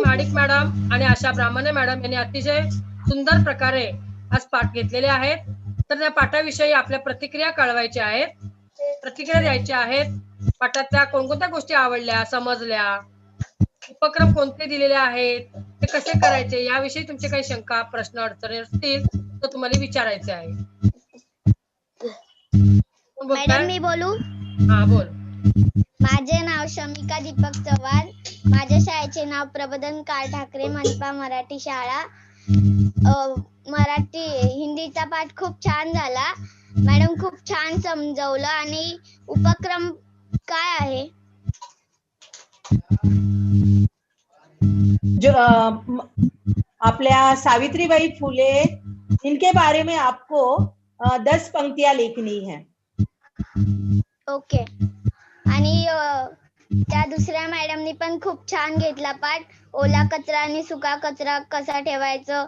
Madik madam आणि आशा ब्राह्मणे madam यांनी अतिशय सुंदर प्रकारे आज पाठ घेतलेले आहेत. तर त्या पाठाविषयी आपल्या प्रतिक्रिया कळवायच्या आहेत. प्रतिक्रिया द्यायच्या आहेत. पाठातल्या कोणकोणत्या गोष्टी आवडल्या समजल्या उपक्रम कोणते दिलेले आहेत ते कसे करायचे याविषयी तुमचे काही शंका प्रश्न अडचणी असतील तर तुम्हाला विचारायचे आहे. मॅडम? मी बोलू? हा बोल. माझे नाव शमिका दीपक चव्हाण. माझ्या शाळेचे नाव प्रबोधन काळ ठाकरे मनपा मराठी शाळा. मराठी हिंदीचा पाठ खूप छान झाला. मॅडम खूप छान समजवलं आणि उपक्रम काय आहे? जो आपल्या सावित्रीबाई फुले इनके बारे में आपको दस पंक्तियां लिखनी है। ओके. आणि त्या दुसऱ्या मॅडमनी पण खूप छान घेतला पाठ. ओला कचरा आणि सुका कचरा कसा ठेवायचं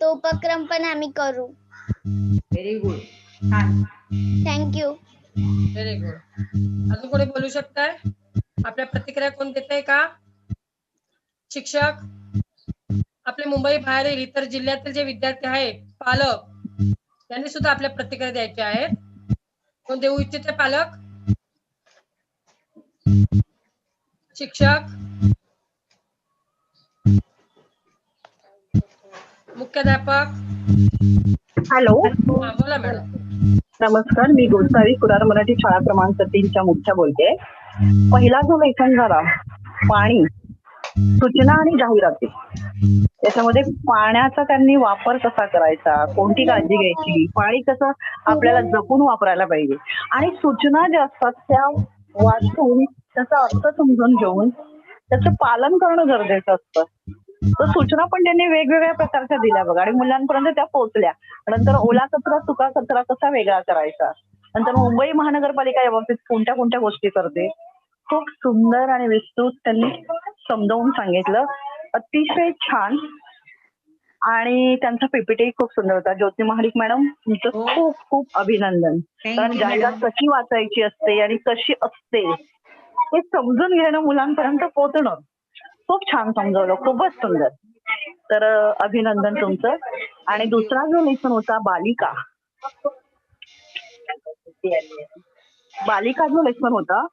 तो उपक्रम पण आम्ही करू. व्हेरी गुड छान. थँक्यू व्हेरी गुड अजून कोणी बोलू शकताय? आपल्या प्रतिक्रिया कोण देत का? शिक्षक आपले मुंबई बाहेरील इतर जिल्ह्यातील जे विद्यार्थी आहेत पालक त्यांनी सुद्धा आपल्या प्रतिक्रिया द्यायच्या आहेत. कोण देऊ इच्छिते पालक? शिक्षक. मुख्याध्यापक. हॅलो. बोला मॅडम. नमस्कार मी गोसावी कुरार मराठी शाळा क्रमांक तीनच्या मुख्य बोलते. पहिला जो लेखन झाला पाणी सूचना आणि जाहिराती. त्याच्यामध्ये पाण्याचा त्यांनी वापर कसा करायचा कोणती काळजी घ्यायची पाणी कसं आपल्याला जपून वापरायला पाहिजे. आणि सूचना ज्या असतात त्या वाचून त्याचा अर्थ समजून घेऊन त्याचं पालन करणं गरजेचं असतं. तर सूचना पण त्यांनी वेगवेगळ्या प्रकारच्या दिल्या बघा. आणि मुलांपर्यंत त्या पोहोचल्या. नंतर ओला कचरा सुका कचरा कसा वेगळा करायचा? नंतर मुंबई महानगरपालिका याबाबतीत कोणत्या कोणत्या गोष्टी करते? खूप सुंदर आणि विस्तृत त्यांनी समजावून सांगितलं. अतिशय छान. आणि त्यांचा पीपीटी खूप सुंदर होता. ज्योती महाडिक मॅडम तुमचं हो. खूप खूप अभिनंदन. कारण जाहिरात. कशी वाचायची असते आणि कशी असते हे समजून घेणं मुलांपर्यंत पोहोचणं खूप छान समजवलं खूपच सुंदर. तर अभिनंदन तुमचं. आणि दुसरा जो लेसन होता बालिका. बालिका जो लेसन होता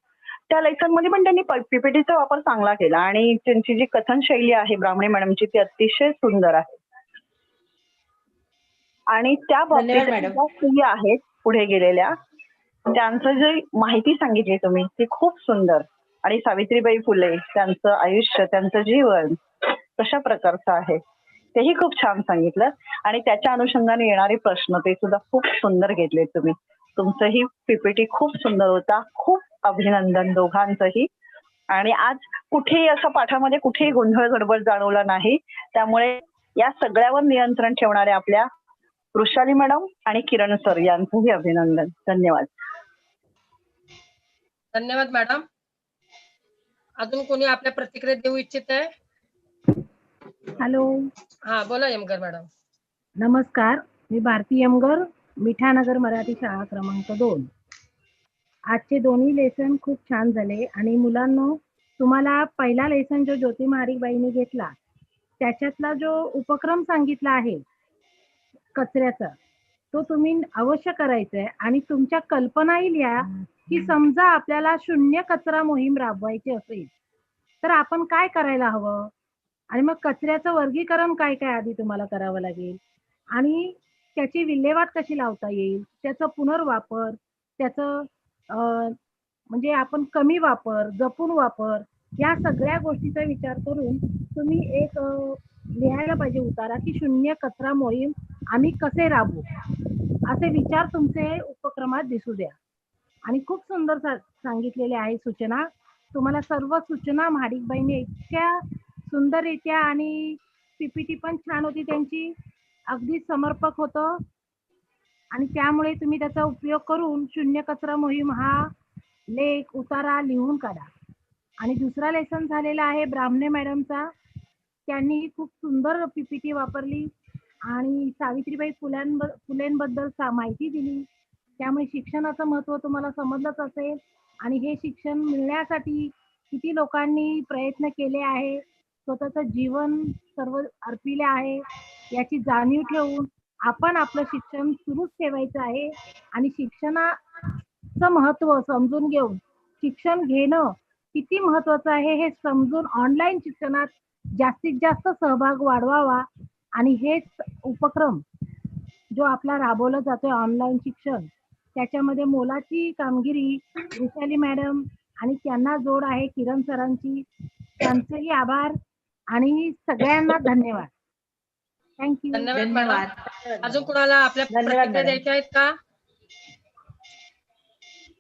त्या लेसनमध्ये पण त्यांनी पीपीटीचा वापर चांगला केला आणि त्यांची जी कथन शैली आहे ब्राह्मणे मॅडमची ती अतिशय सुंदर आहे. आणि त्या बाबतीत स्त्री आहेत पुढे गेलेल्या. त्यांचं जे माहिती सांगितली तुम्ही ती खूप सुंदर. आणि सावित्रीबाई फुले त्यांचं आयुष्य त्यांचं जीवन कशा प्रकारचं आहे तेही खूप छान सांगितलं. आणि त्याच्या अनुषंगाने येणारे प्रश्न ते सुद्धा खूप सुंदर घेतले तुम्ही. तुमचंही पीपीटी खूप सुंदर होता. खूप अभिनंदन दोघांचंही. आणि आज कुठेही असं पाठामध्ये कुठेही गोंधळ गडबड जाणवला नाही. त्यामुळे या सगळ्यावर नियंत्रण ठेवणाऱ्या आपल्या वृषाली मॅडम आणि किरण सर यांचंही अभिनंदन. धन्यवाद. धन्यवाद मॅडम. अजून कोणी आपल्या प्रतिक्रिया देऊ इच्छित आहे? हॅलो. हा बोला यमकर मॅडम. नमस्कार. मी भारती यमगर मिठानगर मराठी शाळा क्रमांक दोन. आजचे दोन्ही लेसन खूप छान झाले आणि मुलांनो तुम्हाला पहिला लेसन जो ज्योती महाडिकबाईंनी घेतला त्याच्यातला जो उपक्रम सांगितला आहे कचऱ्याचा तो तुम्ही अवश्य करायचा आहे आणि तुमच्या कल्पनाही लिहा. की समजा आपल्याला शून्य कचरा मोहीम राबवायची असेल तर आपण काय करायला हवं? आणि मग कचऱ्याचं वर्गीकरण काय काय आधी तुम्हाला करावं लागेल? आणि त्याची विल्हेवाट कशी लावता येईल? त्याचा पुनर्वापर त्याचं म्हणजे आपण कमी वापर जपून वापर या सगळ्या गोष्टीचा विचार करून तुम्ही एक लिहायला पाहिजे उतारा की शून्य कचरा मोहीम आम्ही कसे राबवू? असे विचार तुमचे उपक्रमात दिसू द्या. आणि खूप सुंदर सा- सांगितलेले आहे सूचना. तुम्हाला सर्व सूचना महाडिकबाईंनी इतक्या सुंदररित्या आणि पीपीटी पण छान होती. त्यांची अगदी समर्पक होतं. आणि त्यामुळे तुम्ही त्याचा उपयोग करून शून्य कचरा मोहीम हा लेख उतारा लिहून काढा. आणि दुसरा लेसन झालेला आहे ब्राह्मणे मॅडमचा. त्यांनी खूप सुंदर पीपीटी वापरली आणि सावित्रीबाई फुलांब फुलेंबद्दल सा- माहिती दिली. त्यामुळे शिक्षणाचं महत्त्व तुम्हाला समजलंच असेल. आणि हे शिक्षण मिळण्यासाठी किती लोकांनी प्रयत्न केले आहे? स्वतःचं जीवन सर्व अर्पिले आहे. याची जाणीव ठेवून आपण आपलं शिक्षण सुरूच ठेवायचं आहे. आणि शिक्षणाचं महत्त्व समजून घेऊन शिक्षण घेणं किती महत्वाचं आहे हे समजून ऑनलाईन शिक्षणात जास्तीत जास्त सहभाग वाढवावा. आणि हेच उपक्रम जो आपला राबवला जातोय ऑनलाईन शिक्षण. त्याच्यामध्ये मोलाची कामगिरी वैशाली मॅडम आणि त्यांना जोड आहे किरण सरांची. त्यांचेही आभार आणि सगळ्यांना धन्यवाद. थँक्यू धन्यवाद अजून कुणाला आपल्या धन्यवाद, प्रतिक्रिया. द्यायच्या आहेत का?